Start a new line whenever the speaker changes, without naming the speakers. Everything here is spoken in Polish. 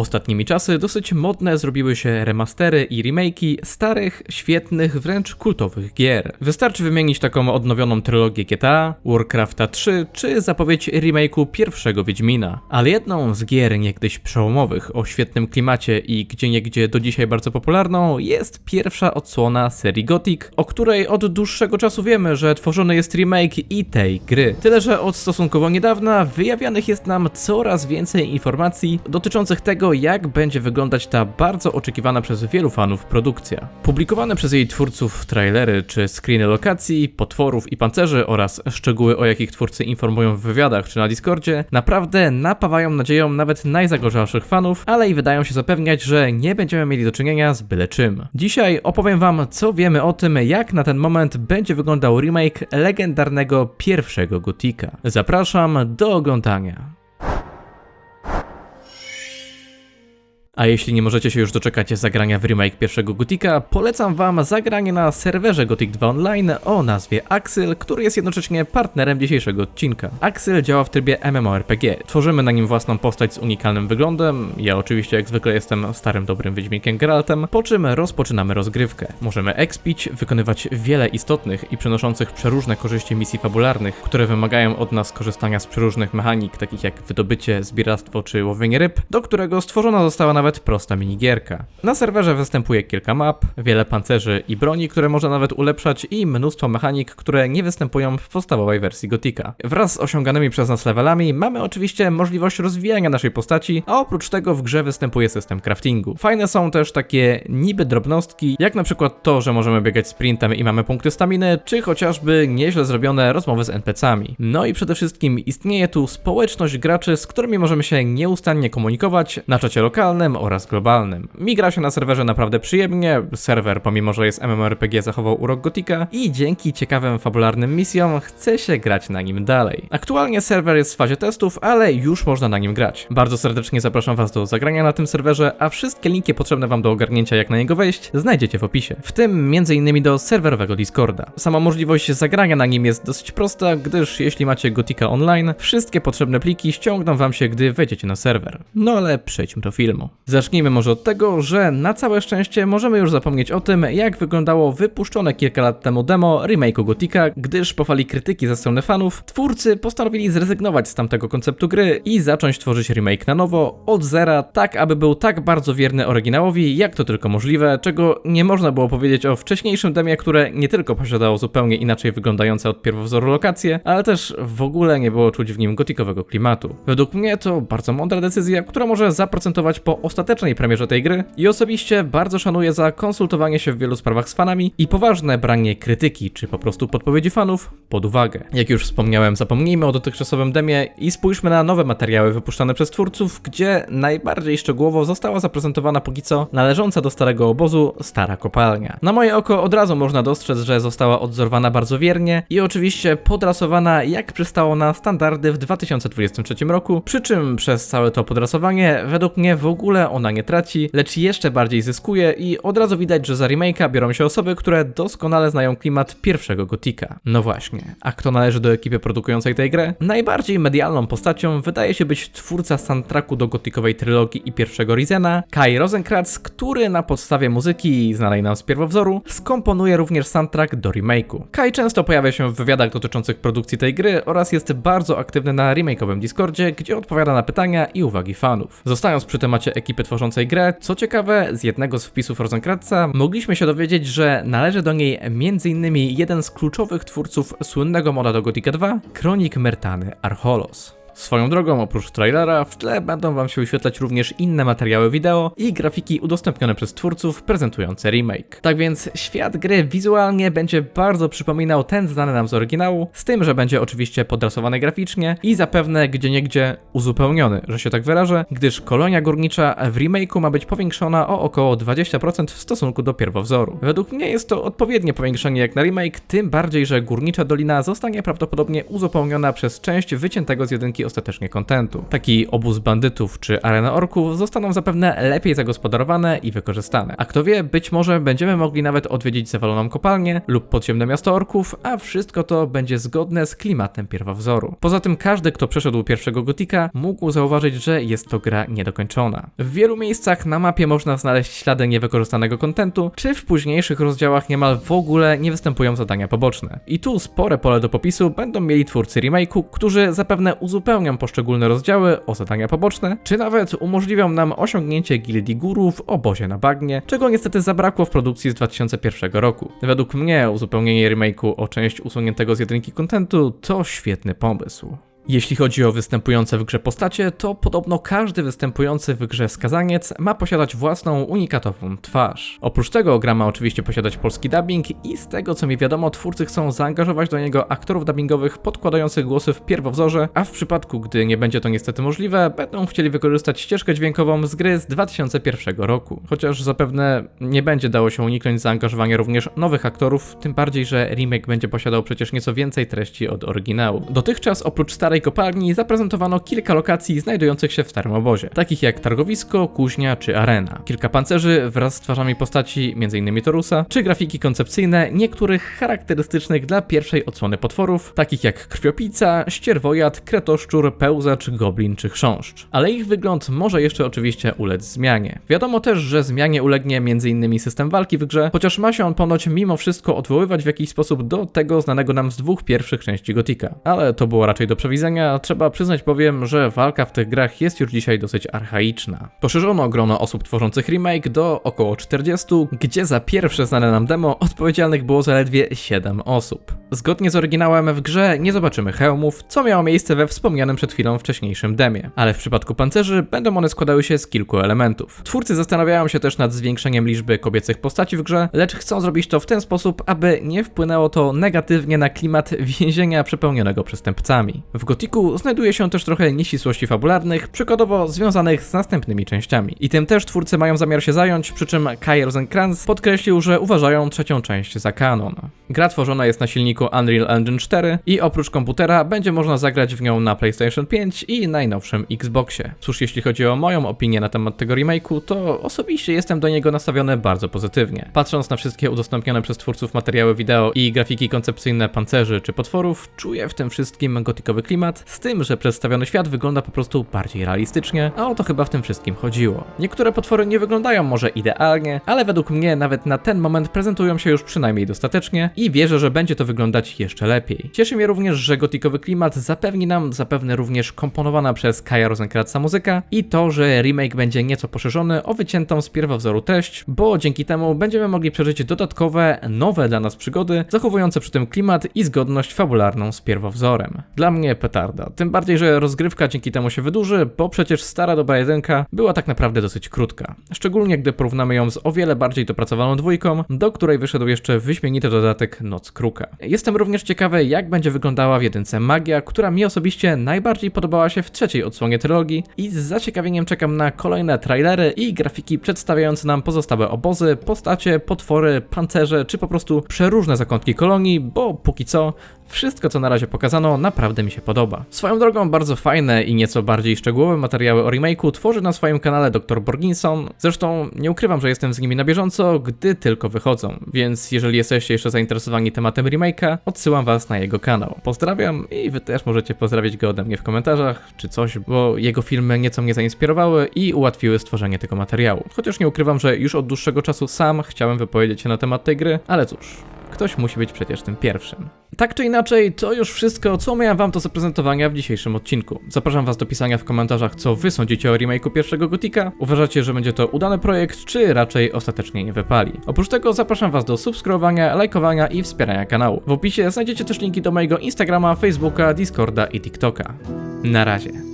Ostatnimi czasy dosyć modne zrobiły się remastery i remake'i starych, świetnych, wręcz kultowych gier. Wystarczy wymienić taką odnowioną trylogię GTA, Warcrafta 3 czy zapowiedź remake'u pierwszego Wiedźmina. Ale jedną z gier niegdyś przełomowych o świetnym klimacie i gdzieniegdzie do dzisiaj bardzo popularną jest pierwsza odsłona serii Gothic, o której od dłuższego czasu wiemy, że tworzony jest remake i tej gry. Tyle, że od stosunkowo niedawna wyjawianych jest nam coraz więcej informacji dotyczących tego, jak będzie wyglądać ta bardzo oczekiwana przez wielu fanów produkcja. Publikowane przez jej twórców trailery czy screeny lokacji, potworów i pancerzy oraz szczegóły o jakich twórcy informują w wywiadach czy na Discordzie naprawdę napawają nadzieją nawet najzagorzałszych fanów, ale i wydają się zapewniać, że nie będziemy mieli do czynienia z byle czym. Dzisiaj opowiem wam, co wiemy o tym, jak na ten moment będzie wyglądał remake legendarnego pierwszego Gotika. Zapraszam do oglądania. A jeśli nie możecie się już doczekać zagrania w remake pierwszego Gotika, polecam wam zagranie na serwerze Gothic 2 Online o nazwie Axel, który jest jednocześnie partnerem dzisiejszego odcinka. Axel działa w trybie MMORPG. Tworzymy na nim własną postać z unikalnym wyglądem, ja oczywiście jak zwykle jestem starym dobrym Wiedźmikiem Geraltem, po czym rozpoczynamy rozgrywkę. Możemy expić, wykonywać wiele istotnych i przynoszących przeróżne korzyści misji fabularnych, które wymagają od nas korzystania z przeróżnych mechanik, takich jak wydobycie, zbieractwo czy łowienie ryb, do którego stworzona została nawet prosta minigierka. Na serwerze występuje kilka map, wiele pancerzy i broni, które można nawet ulepszać i mnóstwo mechanik, które nie występują w podstawowej wersji Gotika. Wraz z osiąganymi przez nas levelami mamy oczywiście możliwość rozwijania naszej postaci, a oprócz tego w grze występuje system craftingu. Fajne są też takie niby drobnostki, jak na przykład to, że możemy biegać sprintem i mamy punkty staminy, czy chociażby nieźle zrobione rozmowy z NPC-ami. No i przede wszystkim istnieje tu społeczność graczy, z którymi możemy się nieustannie komunikować na czacie lokalnym oraz globalnym. Mi gra się na serwerze naprawdę przyjemnie, serwer pomimo, że jest MMORPG zachował urok Gotika i dzięki ciekawym fabularnym misjom chce się grać na nim dalej. Aktualnie serwer jest w fazie testów, ale już można na nim grać. Bardzo serdecznie zapraszam Was do zagrania na tym serwerze, a wszystkie linki potrzebne Wam do ogarnięcia jak na niego wejść znajdziecie w opisie. W tym m.in. do serwerowego Discorda. Sama możliwość zagrania na nim jest dosyć prosta, gdyż jeśli macie Gotika online, wszystkie potrzebne pliki ściągną Wam się, gdy wejdziecie na serwer. No ale przejdźmy do filmu. Zacznijmy może od tego, że na całe szczęście możemy już zapomnieć o tym, jak wyglądało wypuszczone kilka lat temu demo remake'u Gotika, gdyż po fali krytyki ze strony fanów, twórcy postanowili zrezygnować z tamtego konceptu gry i zacząć tworzyć remake na nowo, od zera, tak aby był tak bardzo wierny oryginałowi, jak to tylko możliwe, czego nie można było powiedzieć o wcześniejszym demie, które nie tylko posiadało zupełnie inaczej wyglądające od pierwowzoru lokacje, ale też w ogóle nie było czuć w nim gotikowego klimatu. Według mnie to bardzo mądra decyzja, która może zaprocentować po ostatecznej premierze tej gry i osobiście bardzo szanuję za konsultowanie się w wielu sprawach z fanami i poważne branie krytyki czy po prostu podpowiedzi fanów pod uwagę. Jak już wspomniałem, zapomnijmy o dotychczasowym demie i spójrzmy na nowe materiały wypuszczane przez twórców, gdzie najbardziej szczegółowo została zaprezentowana póki co należąca do starego obozu stara kopalnia. Na moje oko od razu można dostrzec, że została odzorowana bardzo wiernie i oczywiście podrasowana jak przystało na standardy w 2023 roku, przy czym przez całe to podrasowanie według mnie w ogóle ona nie traci, lecz jeszcze bardziej zyskuje i od razu widać, że za remake'a biorą się osoby, które doskonale znają klimat pierwszego Gotika. No właśnie, a kto należy do ekipy produkującej tę grę? Najbardziej medialną postacią wydaje się być twórca soundtracku do gotikowej trylogii i pierwszego Rizena, Kai Rosenkratz, który na podstawie muzyki znanej nam z pierwowzoru skomponuje również soundtrack do remake'u. Kai często pojawia się w wywiadach dotyczących produkcji tej gry oraz jest bardzo aktywny na remake'owym Discordzie, gdzie odpowiada na pytania i uwagi fanów. Zostając przy temacie ekipy tworzącej grę, co ciekawe, z jednego z wpisów Rosenkratza mogliśmy się dowiedzieć, że należy do niej m.in. jeden z kluczowych twórców słynnego moda do Gothica 2, Kronik Mertany Archolos. Swoją drogą, oprócz trailera, w tle będą Wam się wyświetlać również inne materiały wideo i grafiki udostępnione przez twórców prezentujące remake. Tak więc świat gry wizualnie będzie bardzo przypominał ten znany nam z oryginału, z tym, że będzie oczywiście podrasowany graficznie i zapewne gdzieniegdzie uzupełniony, że się tak wyrażę, gdyż kolonia górnicza w remake'u ma być powiększona o około 20% w stosunku do pierwowzoru. Według mnie jest to odpowiednie powiększenie jak na remake, tym bardziej, że górnicza dolina zostanie prawdopodobnie uzupełniona przez część wyciętego z jedynki ostatecznie kontentu. Taki obóz bandytów czy arena orków zostaną zapewne lepiej zagospodarowane i wykorzystane. A kto wie, być może będziemy mogli nawet odwiedzić zawaloną kopalnię lub podziemne miasto orków, a wszystko to będzie zgodne z klimatem pierwowzoru. Poza tym każdy, kto przeszedł pierwszego Gotika, mógł zauważyć, że jest to gra niedokończona. W wielu miejscach na mapie można znaleźć ślady niewykorzystanego kontentu, czy w późniejszych rozdziałach niemal w ogóle nie występują zadania poboczne. I tu spore pole do popisu będą mieli twórcy remake'u, którzy zapewne uzupełnią poszczególne rozdziały o zadania poboczne, czy nawet umożliwią nam osiągnięcie gildii guru w obozie na bagnie, czego niestety zabrakło w produkcji z 2001 roku. Według mnie uzupełnienie remake'u o część usuniętego z jedynki kontentu to świetny pomysł. Jeśli chodzi o występujące w grze postacie, to podobno każdy występujący w grze skazaniec ma posiadać własną unikatową twarz. Oprócz tego gra ma oczywiście posiadać polski dubbing i z tego co mi wiadomo, twórcy chcą zaangażować do niego aktorów dubbingowych podkładających głosy w pierwowzorze, a w przypadku gdy nie będzie to niestety możliwe, będą chcieli wykorzystać ścieżkę dźwiękową z gry z 2001 roku. Chociaż zapewne nie będzie dało się uniknąć zaangażowania również nowych aktorów, tym bardziej, że remake będzie posiadał przecież nieco więcej treści od oryginału. Dotychczas oprócz starej kopalni zaprezentowano kilka lokacji znajdujących się w starym obozie, takich jak targowisko, kuźnia czy arena. Kilka pancerzy wraz z twarzami postaci, m.in. Torusa, czy grafiki koncepcyjne niektórych charakterystycznych dla pierwszej odsłony potworów, takich jak krwiopica, ścierwojad, kretoszczur, pełzacz, goblin czy chrząszcz. Ale ich wygląd może jeszcze oczywiście ulec zmianie. Wiadomo też, że zmianie ulegnie m.in. system walki w grze, chociaż ma się on ponoć mimo wszystko odwoływać w jakiś sposób do tego znanego nam z dwóch pierwszych części Gotika. Ale to było raczej do przewidzenia trzeba przyznać bowiem, że walka w tych grach jest już dzisiaj dosyć archaiczna. Poszerzono grono osób tworzących remake do około 40, gdzie za pierwsze znane nam demo odpowiedzialnych było zaledwie 7 osób. Zgodnie z oryginałem w grze nie zobaczymy hełmów, co miało miejsce we wspomnianym przed chwilą wcześniejszym demie, ale w przypadku pancerzy będą one składały się z kilku elementów. Twórcy zastanawiają się też nad zwiększeniem liczby kobiecych postaci w grze, lecz chcą zrobić to w ten sposób, aby nie wpłynęło to negatywnie na klimat więzienia przepełnionego przestępcami. W Gotiku znajduje się też trochę nieścisłości fabularnych, przykładowo związanych z następnymi częściami. I tym też twórcy mają zamiar się zająć, przy czym Kai Rosencrantz podkreślił, że uważają trzecią część za kanon. Gra tworzona jest na silniku Unreal Engine 4 i oprócz komputera będzie można zagrać w nią na PlayStation 5 i najnowszym Xboxie. Cóż, jeśli chodzi o moją opinię na temat tego remake'u, to osobiście jestem do niego nastawiony bardzo pozytywnie. Patrząc na wszystkie udostępnione przez twórców materiały wideo i grafiki koncepcyjne pancerzy czy potworów, czuję w tym wszystkim gotikowy klimat klimat, z tym, że przedstawiony świat wygląda po prostu bardziej realistycznie, a o to chyba w tym wszystkim chodziło. Niektóre potwory nie wyglądają może idealnie, ale według mnie nawet na ten moment prezentują się już przynajmniej dostatecznie i wierzę, że będzie to wyglądać jeszcze lepiej. Cieszy mnie również, że gotikowy klimat zapewni nam zapewne również komponowana przez Kaja Rosenkratza muzyka i to, że remake będzie nieco poszerzony o wyciętą z pierwowzoru treść, bo dzięki temu będziemy mogli przeżyć dodatkowe, nowe dla nas przygody, zachowujące przy tym klimat i zgodność fabularną z pierwowzorem. Dla mnie petarda. Tym bardziej, że rozgrywka dzięki temu się wydłuży, bo przecież stara dobra jedynka była tak naprawdę dosyć krótka. Szczególnie gdy porównamy ją z o wiele bardziej dopracowaną dwójką, do której wyszedł jeszcze wyśmienity dodatek Noc Kruka. Jestem również ciekawy, jak będzie wyglądała w jedynce magia, która mi osobiście najbardziej podobała się w trzeciej odsłonie trylogii i z zaciekawieniem czekam na kolejne trailery i grafiki przedstawiające nam pozostałe obozy, postacie, potwory, pancerze, czy po prostu przeróżne zakątki kolonii, bo póki co wszystko co na razie pokazano naprawdę mi się podoba. Swoją drogą bardzo fajne i nieco bardziej szczegółowe materiały o remake'u tworzy na swoim kanale dr Borginson. Zresztą nie ukrywam, że jestem z nimi na bieżąco, gdy tylko wychodzą, więc jeżeli jesteście jeszcze zainteresowani tematem remake'a, odsyłam was na jego kanał. Pozdrawiam i wy też możecie pozdrawić go ode mnie w komentarzach czy coś, bo jego filmy nieco mnie zainspirowały i ułatwiły stworzenie tego materiału. Chociaż nie ukrywam, że już od dłuższego czasu sam chciałem wypowiedzieć się na temat tej gry, ale cóż, Ktoś musi być przecież tym pierwszym. Tak czy inaczej, to już wszystko, co miałem wam do zaprezentowania w dzisiejszym odcinku. Zapraszam was do pisania w komentarzach, co wy sądzicie o remake'u pierwszego Gotika. Uważacie, że będzie to udany projekt, czy raczej ostatecznie nie wypali. Oprócz tego zapraszam was do subskrybowania, lajkowania i wspierania kanału. W opisie znajdziecie też linki do mojego Instagrama, Facebooka, Discorda i TikToka. Na razie.